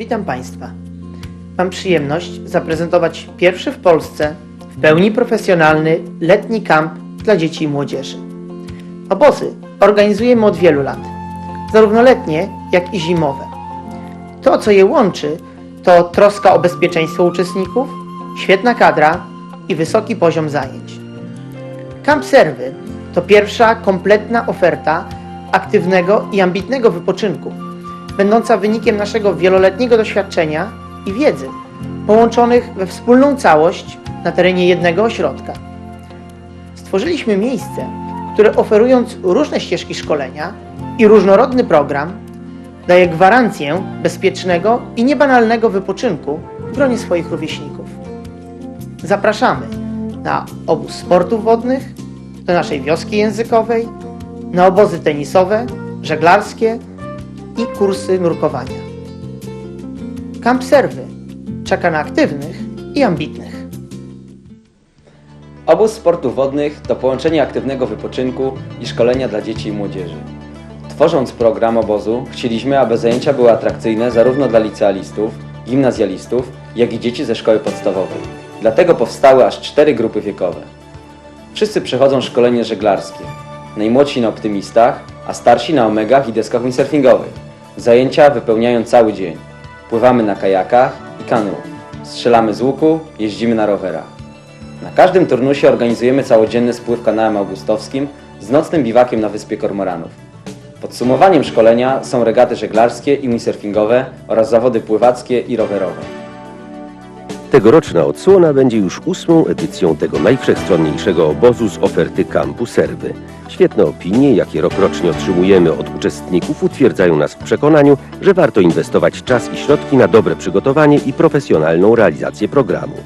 Witam Państwa. Mam przyjemność zaprezentować pierwszy w Polsce w pełni profesjonalny letni kamp dla dzieci i młodzieży. Obozy organizujemy od wielu lat, zarówno letnie, jak i zimowe. To, co je łączy, to troska o bezpieczeństwo uczestników, świetna kadra i wysoki poziom zajęć. Kamp Serwy to pierwsza kompletna oferta aktywnego i ambitnego wypoczynku, będąca wynikiem naszego wieloletniego doświadczenia i wiedzy, połączonych we wspólną całość na terenie jednego ośrodka. Stworzyliśmy miejsce, które oferując różne ścieżki szkolenia i różnorodny program, daje gwarancję bezpiecznego i niebanalnego wypoczynku w gronie swoich rówieśników. Zapraszamy na obóz sportów wodnych, do naszej wioski językowej, na obozy tenisowe, żeglarskie i kursy nurkowania. Kamp Serwy czeka na aktywnych i ambitnych. Obóz sportów wodnych to połączenie aktywnego wypoczynku i szkolenia dla dzieci i młodzieży. Tworząc program obozu, chcieliśmy, aby zajęcia były atrakcyjne zarówno dla licealistów, gimnazjalistów, jak i dzieci ze szkoły podstawowej. Dlatego powstały aż cztery grupy wiekowe. Wszyscy przechodzą szkolenie żeglarskie. Najmłodsi na optymistach, a starsi na omegach i deskach windsurfingowych. Zajęcia wypełniają cały dzień. Pływamy na kajakach i kanu. Strzelamy z łuku, jeździmy na rowerach. Na każdym turnusie organizujemy całodzienny spływ kanałem augustowskim z nocnym biwakiem na wyspie Kormoranów. Podsumowaniem szkolenia są regaty żeglarskie i windsurfingowe oraz zawody pływackie i rowerowe. Tegoroczna odsłona będzie już ósmą edycją tego najwszechstronniejszego obozu z oferty kampu Serwy. Świetne opinie, jakie rokrocznie otrzymujemy od uczestników, utwierdzają nas w przekonaniu, że warto inwestować czas i środki na dobre przygotowanie i profesjonalną realizację programu.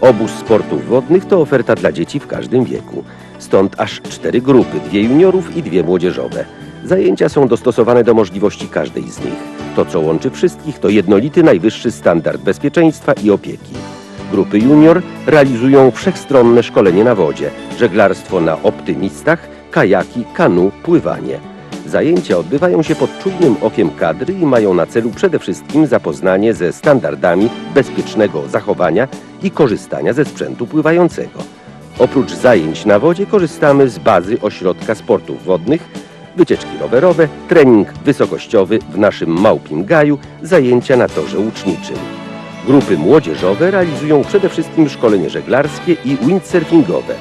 Obóz sportów wodnych to oferta dla dzieci w każdym wieku. Stąd aż cztery grupy, dwie juniorów i dwie młodzieżowe. Zajęcia są dostosowane do możliwości każdej z nich. To, co łączy wszystkich, to jednolity najwyższy standard bezpieczeństwa i opieki. Grupy junior realizują wszechstronne szkolenie na wodzie, żeglarstwo na optymistach, kajaki, kanu, pływanie. Zajęcia odbywają się pod czujnym okiem kadry i mają na celu przede wszystkim zapoznanie ze standardami bezpiecznego zachowania i korzystania ze sprzętu pływającego. Oprócz zajęć na wodzie korzystamy z bazy ośrodka sportów wodnych, wycieczki rowerowe, trening wysokościowy w naszym Małpim Gaju, zajęcia na torze łuczniczym. Grupy młodzieżowe realizują przede wszystkim szkolenie żeglarskie i windsurfingowe.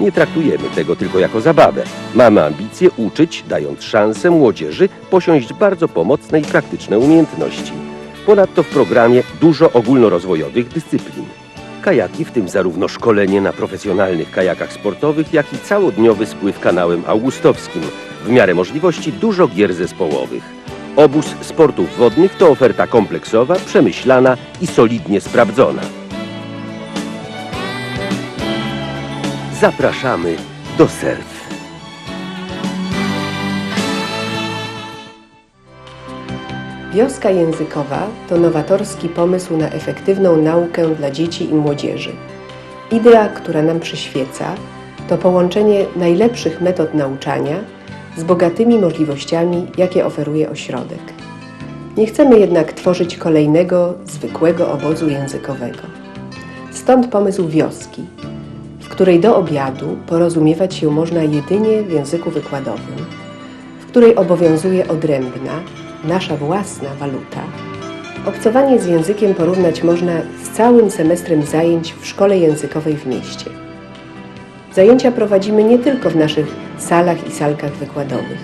Nie traktujemy tego tylko jako zabawę. Mamy ambicje uczyć, dając szansę młodzieży posiąść bardzo pomocne i praktyczne umiejętności. Ponadto w programie dużo ogólnorozwojowych dyscyplin. Kajaki, w tym zarówno szkolenie na profesjonalnych kajakach sportowych, jak i całodniowy spływ kanałem augustowskim. W miarę możliwości dużo gier zespołowych. Obóz sportów wodnych to oferta kompleksowa, przemyślana i solidnie sprawdzona. Zapraszamy do surf. Wioska językowa to nowatorski pomysł na efektywną naukę dla dzieci i młodzieży. Idea, która nam przyświeca, to połączenie najlepszych metod nauczania z bogatymi możliwościami, jakie oferuje ośrodek. Nie chcemy jednak tworzyć kolejnego, zwykłego obozu językowego. Stąd pomysł wioski, w której do obiadu porozumiewać się można jedynie w języku wykładowym, w której obowiązuje odrębna, nasza własna waluta. Obcowanie z językiem porównać można z całym semestrem zajęć w szkole językowej w mieście. Zajęcia prowadzimy nie tylko w naszych salach i salkach wykładowych.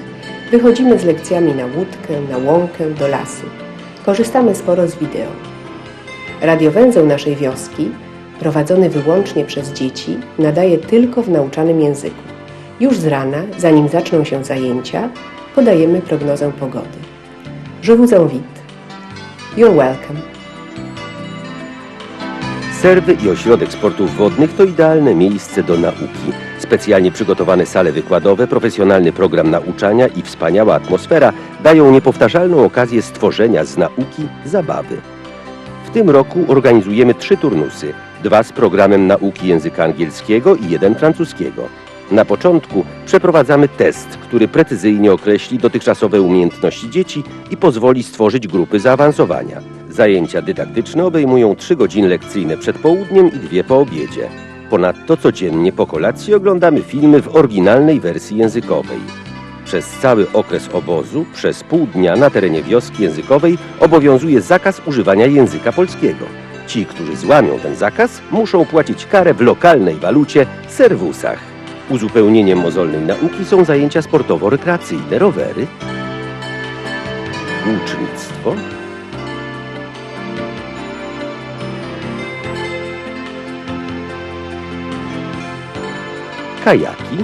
Wychodzimy z lekcjami na łódkę, na łąkę, do lasu. Korzystamy sporo z wideo. Radiowęzeł naszej wioski, prowadzony wyłącznie przez dzieci, nadaje tylko w nauczanym języku. Już z rana, zanim zaczną się zajęcia, podajemy prognozę pogody. Je invite. You're welcome. Serwy i ośrodek sportów wodnych to idealne miejsce do nauki. Specjalnie przygotowane sale wykładowe, profesjonalny program nauczania i wspaniała atmosfera dają niepowtarzalną okazję stworzenia z nauki zabawy. W tym roku organizujemy trzy turnusy. Dwa z programem nauki języka angielskiego i jeden francuskiego. Na początku przeprowadzamy test, który precyzyjnie określi dotychczasowe umiejętności dzieci i pozwoli stworzyć grupy zaawansowania. Zajęcia dydaktyczne obejmują 3 godziny lekcyjne przed południem i dwie po obiedzie. Ponadto codziennie po kolacji oglądamy filmy w oryginalnej wersji językowej. Przez cały okres obozu, przez pół dnia na terenie wioski językowej obowiązuje zakaz używania języka polskiego. Ci, którzy złamią ten zakaz, muszą płacić karę w lokalnej walucie serwusach. Uzupełnieniem mozolnej nauki są zajęcia sportowo-rekreacyjne, rowery, łucznictwo, kajaki,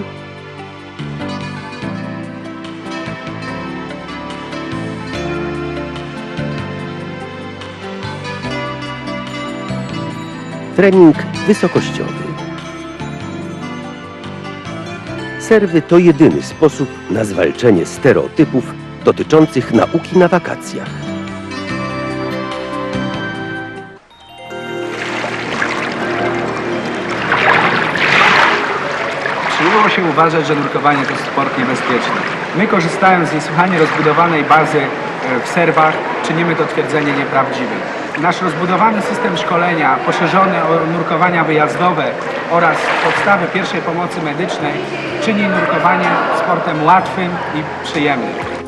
trening wysokościowy. Serwy to jedyny sposób na zwalczenie stereotypów dotyczących nauki na wakacjach. Przyjęło się uważać, że nurkowanie to sport niebezpieczny. My korzystając z niesłychanie rozbudowanej bazy e, w serwach, czynimy to twierdzenie nieprawdziwym. Nasz rozbudowany system szkolenia, poszerzony o nurkowania wyjazdowe oraz podstawy pierwszej pomocy medycznej czyni nurkowanie sportem łatwym i przyjemnym.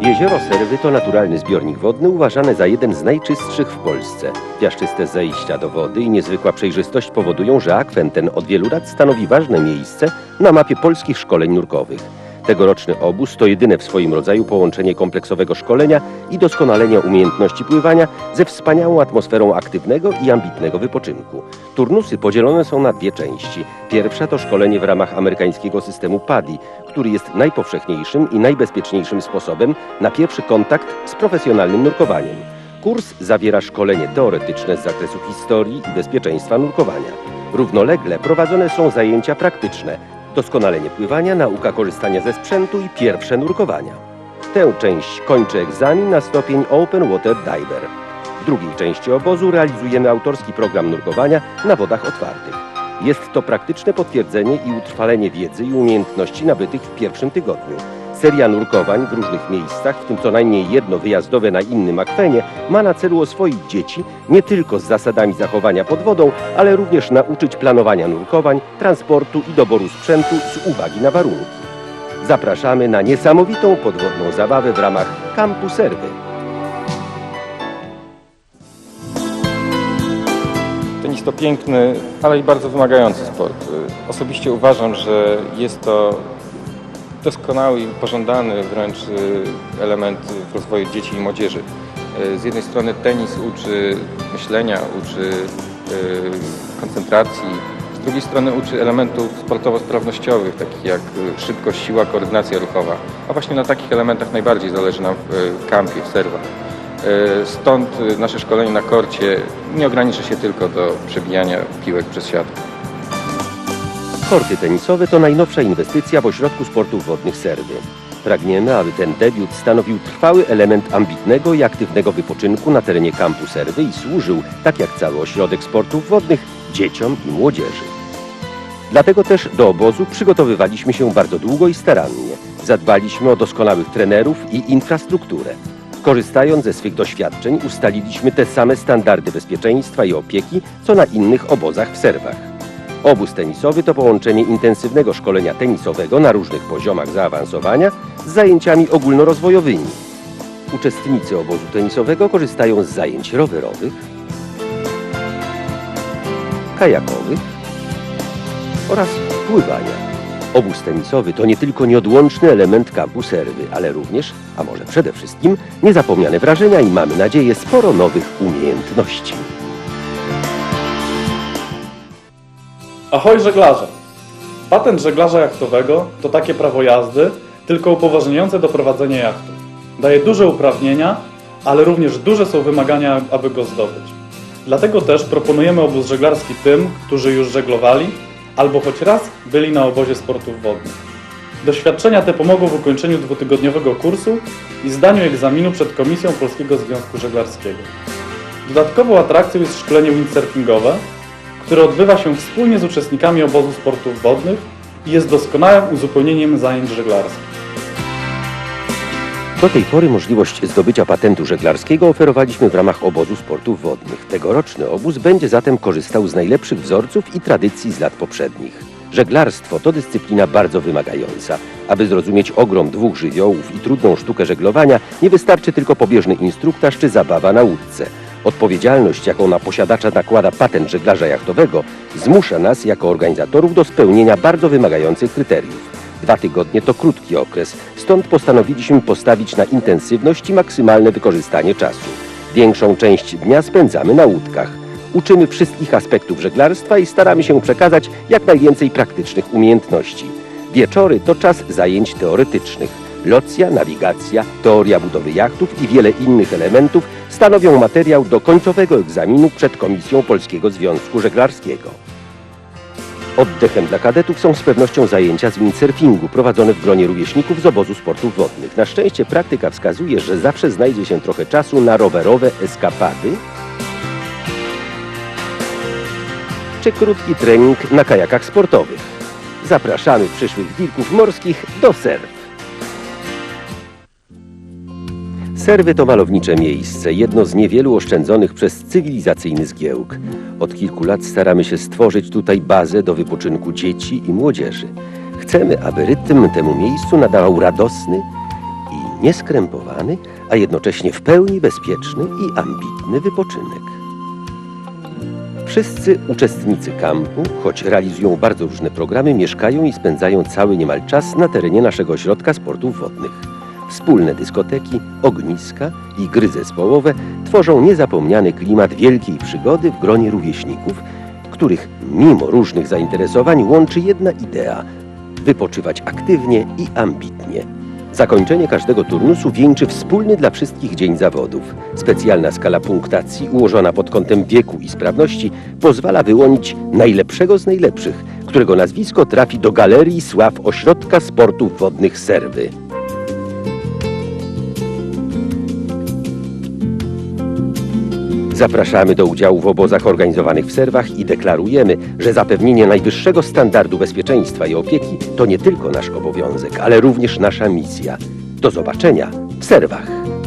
Jezioro Serwy to naturalny zbiornik wodny uważany za jeden z najczystszych w Polsce. Piaszczyste zejścia do wody i niezwykła przejrzystość powodują, że akwen ten od wielu lat stanowi ważne miejsce na mapie polskich szkoleń nurkowych. Tegoroczny obóz to jedyne w swoim rodzaju połączenie kompleksowego szkolenia i doskonalenia umiejętności pływania ze wspaniałą atmosferą aktywnego i ambitnego wypoczynku. Turnusy podzielone są na dwie części. Pierwsza to szkolenie w ramach amerykańskiego systemu PADI, który jest najpowszechniejszym i najbezpieczniejszym sposobem na pierwszy kontakt z profesjonalnym nurkowaniem. Kurs zawiera szkolenie teoretyczne z zakresu historii i bezpieczeństwa nurkowania. Równolegle prowadzone są zajęcia praktyczne, doskonalenie pływania, nauka korzystania ze sprzętu i pierwsze nurkowania. Tę część kończy egzamin na stopień Open Water Diver. W drugiej części obozu realizujemy autorski program nurkowania na wodach otwartych. Jest to praktyczne potwierdzenie i utrwalenie wiedzy i umiejętności nabytych w pierwszym tygodniu. Seria nurkowań w różnych miejscach, w tym co najmniej jedno wyjazdowe na innym akwenie, ma na celu oswoić dzieci nie tylko z zasadami zachowania pod wodą, ale również nauczyć planowania nurkowań, transportu i doboru sprzętu z uwagi na warunki. Zapraszamy na niesamowitą podwodną zabawę w ramach Kampu Serwy. Tenis to piękny, ale i bardzo wymagający sport. Osobiście uważam, że jest to doskonały i pożądany wręcz y, element w rozwoju dzieci i młodzieży. Y, Z jednej strony tenis uczy myślenia, uczy y, koncentracji, z drugiej strony uczy elementów sportowo-sprawnościowych, takich jak szybkość, siła, koordynacja ruchowa. A właśnie na takich elementach najbardziej zależy nam w kampie, w serwach. Stąd nasze szkolenie na korcie nie ograniczy się tylko do przebijania piłek przez siatkę. Korty tenisowe to najnowsza inwestycja w ośrodku sportów wodnych Serwy. Pragniemy, aby ten debiut stanowił trwały element ambitnego i aktywnego wypoczynku na terenie kampu Serwy i służył, tak jak cały ośrodek sportów wodnych, dzieciom i młodzieży. Dlatego też do obozu przygotowywaliśmy się bardzo długo i starannie. Zadbaliśmy o doskonałych trenerów i infrastrukturę. Korzystając ze swych doświadczeń, ustaliliśmy te same standardy bezpieczeństwa i opieki, co na innych obozach w serwach. Obóz tenisowy to połączenie intensywnego szkolenia tenisowego na różnych poziomach zaawansowania z zajęciami ogólnorozwojowymi. Uczestnicy obozu tenisowego korzystają z zajęć rowerowych, kajakowych oraz pływania. Obóz tenisowy to nie tylko nieodłączny element kampu serwy, ale również, a może przede wszystkim, niezapomniane wrażenia i mamy nadzieję sporo nowych umiejętności. Ahoj żeglarze! Patent żeglarza jachtowego to takie prawo jazdy, tylko upoważniające do prowadzenia jachtu. Daje duże uprawnienia, ale również duże są wymagania, aby go zdobyć. Dlatego też proponujemy obóz żeglarski tym, którzy już żeglowali albo choć raz byli na obozie sportów wodnych. Doświadczenia te pomogą w ukończeniu dwutygodniowego kursu i zdaniu egzaminu przed Komisją Polskiego Związku Żeglarskiego. Dodatkową atrakcją jest szkolenie windsurfingowe, które odbywa się wspólnie z uczestnikami obozu sportów wodnych i jest doskonałym uzupełnieniem zajęć żeglarskich. Do tej pory możliwość zdobycia patentu żeglarskiego oferowaliśmy w ramach obozu sportów wodnych. Tegoroczny obóz będzie zatem korzystał z najlepszych wzorców i tradycji z lat poprzednich. Żeglarstwo to dyscyplina bardzo wymagająca. Aby zrozumieć ogrom dwóch żywiołów i trudną sztukę żeglowania, nie wystarczy tylko pobieżny instruktaż czy zabawa na łódce. Odpowiedzialność, jaką na posiadacza nakłada patent żeglarza jachtowego, zmusza nas jako organizatorów do spełnienia bardzo wymagających kryteriów. Dwa tygodnie to krótki okres, stąd postanowiliśmy postawić na intensywność i maksymalne wykorzystanie czasu. Większą część dnia spędzamy na łódkach. Uczymy wszystkich aspektów żeglarstwa i staramy się przekazać jak najwięcej praktycznych umiejętności. Wieczory to czas zajęć teoretycznych. Locja, nawigacja, teoria budowy jachtów i wiele innych elementów stanowią materiał do końcowego egzaminu przed Komisją Polskiego Związku Żeglarskiego. Oddechem dla kadetów są z pewnością zajęcia z windsurfingu prowadzone w gronie rówieśników z obozu sportów wodnych. Na szczęście praktyka wskazuje, że zawsze znajdzie się trochę czasu na rowerowe eskapady czy krótki trening na kajakach sportowych. Zapraszamy przyszłych wilków morskich do serw. Serwy to malownicze miejsce, jedno z niewielu oszczędzonych przez cywilizacyjny zgiełk. Od kilku lat staramy się stworzyć tutaj bazę do wypoczynku dzieci i młodzieży. Chcemy, aby rytm temu miejscu nadawał radosny i nieskrępowany, a jednocześnie w pełni bezpieczny i ambitny wypoczynek. Wszyscy uczestnicy kampu, choć realizują bardzo różne programy, mieszkają i spędzają cały niemal czas na terenie naszego ośrodka sportów wodnych. Wspólne dyskoteki, ogniska i gry zespołowe tworzą niezapomniany klimat wielkiej przygody w gronie rówieśników, których mimo różnych zainteresowań łączy jedna idea wypoczywać aktywnie i ambitnie. Zakończenie każdego turnusu wieńczy wspólny dla wszystkich dzień zawodów. Specjalna skala punktacji ułożona pod kątem wieku i sprawności pozwala wyłonić najlepszego z najlepszych, którego nazwisko trafi do Galerii Sław Ośrodka Sportów Wodnych Serwy. Zapraszamy do udziału w obozach organizowanych w serwach i deklarujemy, że zapewnienie najwyższego standardu bezpieczeństwa i opieki to nie tylko nasz obowiązek, ale również nasza misja. Do zobaczenia w serwach.